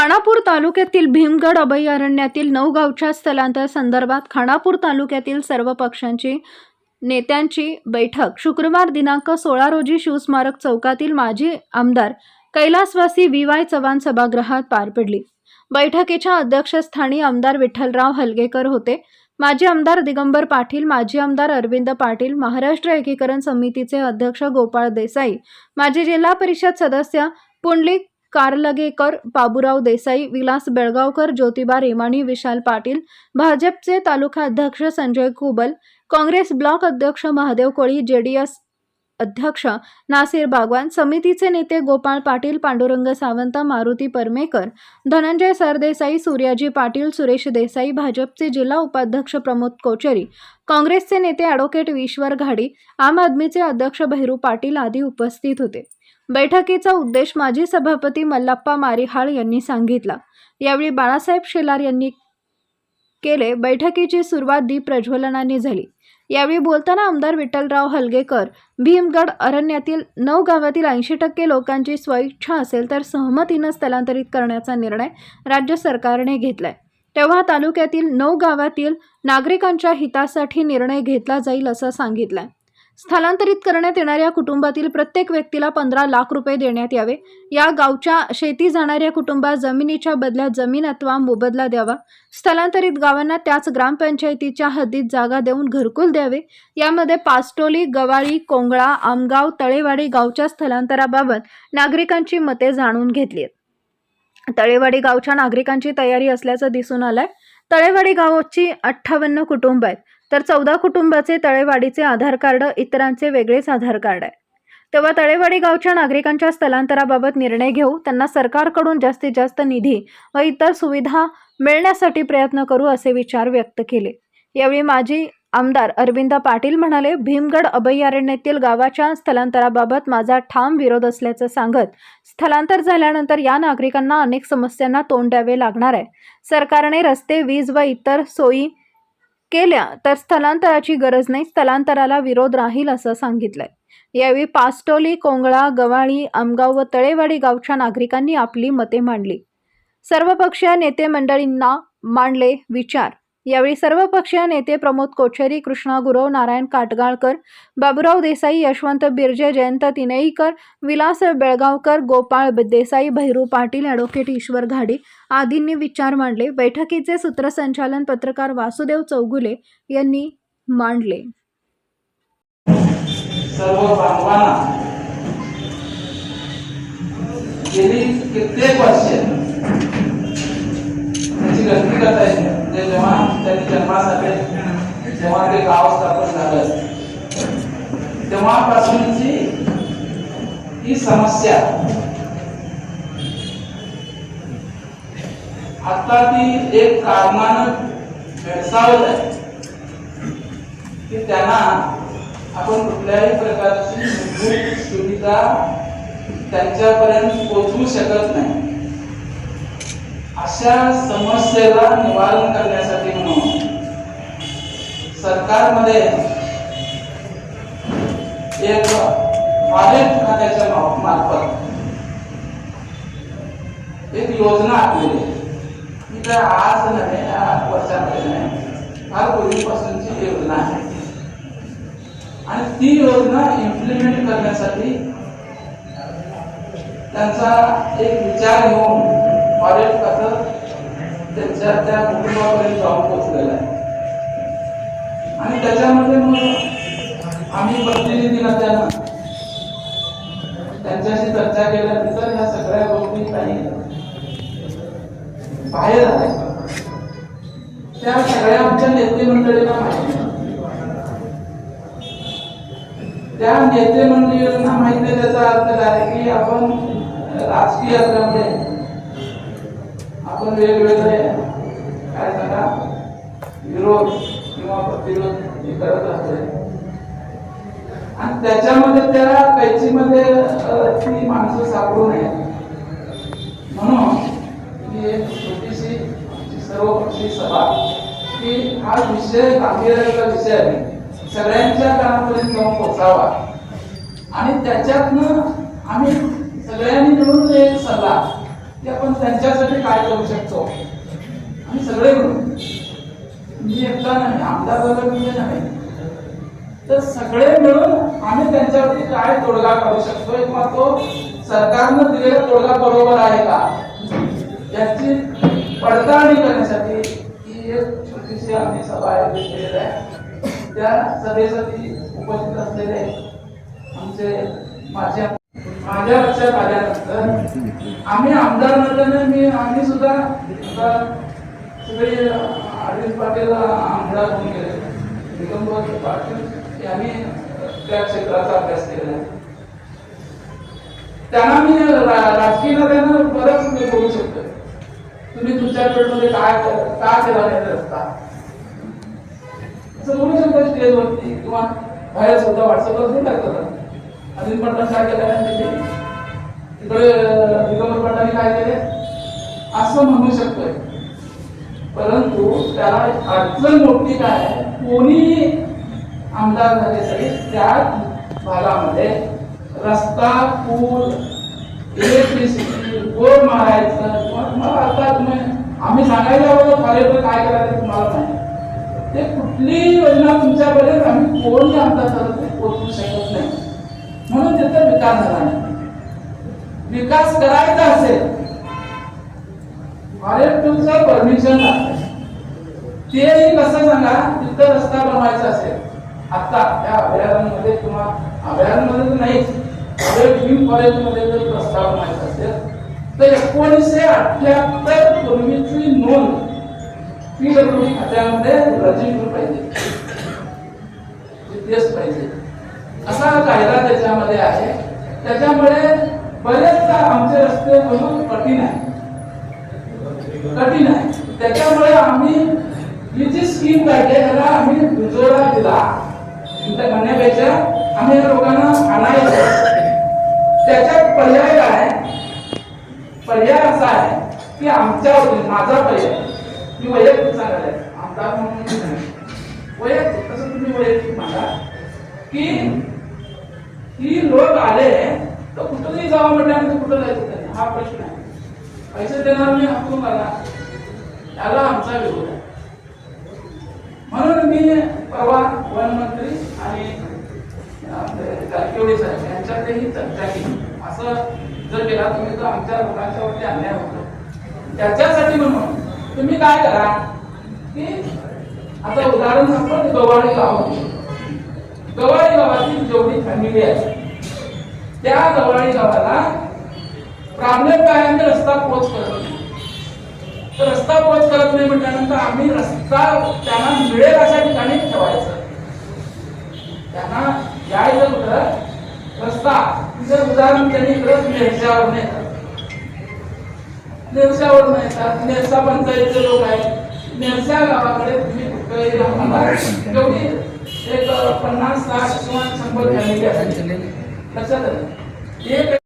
खानापूर तालुक्यातील भीमगड अभयारण्यातील नऊ गावच्या स्थलांतर संदर्भात खानापूर तालुक्यातील सर्व पक्षांची नेत्यांची बैठक. शुक्रवार दिनांक सोळा रोजी शिवस्मारक चौकातील माजी आमदार कैलासवासी व्ही वाय चव्हाण सभागृहात पार पडली. बैठकीच्या अध्यक्षस्थानी आमदार विठ्ठलराव हलगेकर होते. माजी आमदार दिगंबर पाटील माजी आमदार अरविंद पाटील महाराष्ट्र एकीकरण समितीचे अध्यक्ष गोपाळ देसाई माजी जिल्हा परिषद सदस्य पुंडलिक कारलगेकर बाबूराव देसाई विलास बेळगावकर ज्योतिबा रेमाणी विशाल पाटील भाजपचे तालुका अध्यक्ष संजय कुबल काँग्रेस ब्लॉक अध्यक्ष महादेव कोळी जेडीएस अध्यक्ष नासिर बागवान समितीचे नेते गोपाळ पाटील पांडुरंग सावंत मारुती परमेकर धनंजय सरदेसाई सूर्याजी पाटील सुरेश देसाई भाजपचे जिल्हा उपाध्यक्ष प्रमोद कोचरी काँग्रेसचे नेते ॲडव्होकेट ईश्वर घाडी आम आदमीचे अध्यक्ष भैरू पाटील आदी उपस्थित होते. बैठकीचा उद्देश माजी सभापती मल्लाप्पा मारिहाळ यांनी सांगितला. यावेळी बाळासाहेब शेलार यांनी केले. बैठकीची सुरुवात दीप प्रज्वलनाने झाली. यावेळी बोलताना आमदार विठ्ठलराव हलगेकर भीमगड अरण्यातील नऊ गावातील ऐंशी टक्के लोकांची स्वइच्छा असेल तर सहमतीनं स्थलांतरित करण्याचा निर्णय राज्य सरकारने घेतलाय. तेव्हा तालुक्यातील नऊ गावातील नागरिकांच्या हितासाठी निर्णय घेतला जाईल असं सांगितलंय. स्थलांतरित करण्यात येणाऱ्या कुटुंबातील प्रत्येक व्यक्तीला पंधरा लाख रुपये देण्यात यावे. या गावच्या शेती जाणाऱ्या कुटुंबात जमिनीच्या बदल्यात जमीन अथवा मोबदला द्यावा. स्थलांतरित गावांना त्याच ग्रामपंचायतीच्या हद्दीत जागा देऊन घरकुल द्यावे. यामध्ये पास्टोली गवाळी कोंगळा आमगाव तळेवाडी गावच्या स्थलांतराबाबत नागरिकांची मते जाणून घेतली तळेवाडी गावच्या नागरिकांची तयारी असल्याचं दिसून आलंय. तळेवाडी गावाची अठ्ठावन्न कुटुंब आहेत. तर चौदा कुटुंबाचे तळेवाडीचे आधार कार्ड इतरांचे वेगळेच आधार कार्ड आहे. तेव्हा तळेवाडी गावच्या नागरिकांच्या स्थलांतराबाबत निर्णय घेऊ त्यांना सरकारकडून जास्तीत जास्त निधी व इतर सुविधा मिळण्यासाठी प्रयत्न करू असे विचार व्यक्त केले. यावेळी माजी आमदार अरविंद पाटील म्हणाले भीमगड अभयारण्यातील गावाच्या स्थलांतराबाबत माझा ठाम विरोध असल्याचं सांगत स्थलांतर झाल्यानंतर या नागरिकांना अनेक समस्यांना तोंड द्यावे लागणार आहे. सरकारने रस्ते वीज व इतर सोयी केल्या तर स्थलांतराची गरज नाही स्थलांतराला विरोध राहील असं सांगितलंय. यावेळी पास्टोली कोंगळा गवाळी आमगाव व तळेवाडी गावच्या नागरिकांनी आपली मते मांडली. सर्वपक्षीय नेते मंडळींना मांडले विचार. यावेळी सर्वपक्षीय नेते प्रमोद कोचेरी कृष्णा गुरव नारायण काटगाळकर बाबुराव देसाई यशवंत बिर्जे जयंत तिनेईकर विलास बेळगावकर गोपाळ देसाई भैरू पाटील ॲडव्होकेट ईश्वर घाडी आदींनी विचार मांडले. बैठकीचे सूत्रसंचालन पत्रकार वासुदेव चौगुले यांनी मांडले. सर्व म्हणजे जेव्हा त्यांनी जन्मासाठी जेव्हा ते गाव स्थापन झालं तेव्हापासूनची ही समस्या आता ती एक कारणानं भेडसावत आहे की त्यांना आपण कुठल्याही प्रकारची मूलभूत सुविधा त्यांच्यापर्यंत पोहोचवू शकत नाही. अशा समस्येला निवारण करण्यासाठी म्हणून सरकारमध्ये एक फॉरेस्ट खात्याच्या मार्फत एक योजना आखलेली आहे. ती तर आज नव्हे वर्षामध्ये नाही फार पूर्वीपासूनची योजना आहे. आणि ती योजना इम्प्लिमेंट करण्यासाठी त्यांचा एक विचार घेऊन फॉरेस्ट कसं त्यांच्या त्या कुटुंबापर्यंत जाऊन पोहोचलेला आहे. आणि त्याच्यामध्ये मग आम्ही प्रतिनिधी त्यांना त्यांच्याशी चर्चा केल्यानंतर ह्या सगळ्या गोष्टी काही बाहेर आल्या. त्या सगळ्या आमच्या नेते मंडळीला माहिती त्या नेते मंडळींना माहिती आहे त्याचा अर्थ काय की आपण राजकीय असल्यामुळे आपण वेगवेगळे काय सांगा? विरोध किंवा प्रतिरोध हे करत असते आणि त्याच्यामध्ये त्याला कैचीमध्ये ती माणसं सापडू नये. म्हणून ही एक छोटीशी सर्व सर्वपक्षीय सभा की हा विषय गांभीर्याचा विषय आहे. सगळ्यांच्या कानापर्यंत जाऊन पोचावा. आणि त्याच्यातनं आम्ही सगळ्यांनी मिळून एक सल्ला की आपण त्यांच्यासाठी काय करू शकतो? आम्ही सगळे मिळून मी एकटा नाही आमदार झालं मी नाही. तर सगळे मिळून आम्ही त्यांच्यावरती काय तोडगा काढू शकतो? किंवा तो सरकारनं दिलेला तोडगा बरोबर आहे का? याची पडताळणी करण्यासाठी ही एक छोटीशी आम्ही सभा आयोजित केलेली आहे. त्या सभेसाठी उपस्थित असलेले आमचे माझ्या माझ्या लक्षात आल्यानंतर आम्ही आमदार नसल्याने मी आम्ही सुद्धा आता सगळे अरविंद पाटील आमदार होऊन गेले. दिगंबर पाटील यांनी त्या क्षेत्राचा अभ्यास केला. त्यांना मी रा- राजकीय नेत्यांना बरंच मी बोलू शकतो तुम्ही तुमच्या पेटमध्ये काय कर- का केला नाही रस्ता? असं बोलू शकता स्टेजवरती किंवा बाहेर सुद्धा व्हॉट्सअपवर सुद्धा टाकतात अरविंद पटण काय केलं नाही तिथे? तिकडे दिगंबर पटाने काय केले असं म्हणू शकतोय. परंतु त्याला अडचण मोठी काय आहे? कोणी आमदार झाले तरी त्या भागामध्ये रस्ता पूल इलेक्ट्रिसिटी बोर मारायचं किंवा तुम्हाला आता तुम्ही आम्ही सांगायला हवं कार्य काय करायचं तुम्हाला नाही ते कुठलीही योजना तुमच्यापर्यंत आम्ही विकास झाला विकास करायचा असेल फॉरेस्टचं परमिशन लागतं तेही कसं सांगा तिथं रस्ता बनवायचा असेल. आता त्या अभयारण्यामध्ये किंवा अभयारण्यामध्ये तर नाहीच अभय भीम जर रस्ता बनवायचा असेल तर एकोणीसशे अठ्ठ्याहत्तर पूर्वीची नोंद पीडब्ल्यूडी खात्यामध्ये रजिस्टर पाहिजे. पाहिजे. असा कायदा त्याच्यामध्ये आहे. त्याच्यामुळे बरेचदा आमचे रस्ते म्हणून कठीण आहे. कठीण आहे. त्याच्यामुळे आम्ही ही जी स्कीम काढली त्याला आम्ही दुजोरा दिला. म्हणण्यापेक्षा आम्ही या लोकांना आणायचं त्याच्यात पर्याय काय? पर्याय असा आहे की आमच्या माझा पर्याय. मी वैयक्तिक सांगायला आमदार म्हणून नाही. वैयक्तिक तसं तुम्ही वैयक्तिक म्हणा की ही लोक आले तर कुठंही जावं म्हटल्यानंतर कुठं जायचं त्यांनी? हा प्रश्न आहे. पैसे देणार मी हातून आला त्याला आमचा विरोध आहे. म्हणून मी परवा वनमंत्री आणि आपले साहेब यांच्यातही चर्चा केली. असं जर केला तुम्ही तर आमच्या लोकांच्या वरती अन्याय होतो. त्याच्यासाठी म्हणून तुम्ही काय करा की आता उदाहरण आपण गवाळी लावून गवाळी गावातील जेवढी फॅमिली आहे त्या गवाळी गावाला प्रॉब्लेम काय की रस्ता पोच करत नाही. तर रस्ता पोच करत नाही म्हटल्यानंतर आम्ही रस्ता त्यांना मिळेल अशा ठिकाणी ठेवायचं. त्यांना यायचं कुठं? रस्ता. तिचं उदाहरण त्यांनी इकडं नेरशावर नेतात नेरशावर नेतात नेरसा पंचायतचे लोक आहेत. नेरसा गावाकडे तुम्ही राहणार. तेवढी एक पन्नास साठ किंवा शंभर फॅमिली असेल लक्षात आलं एक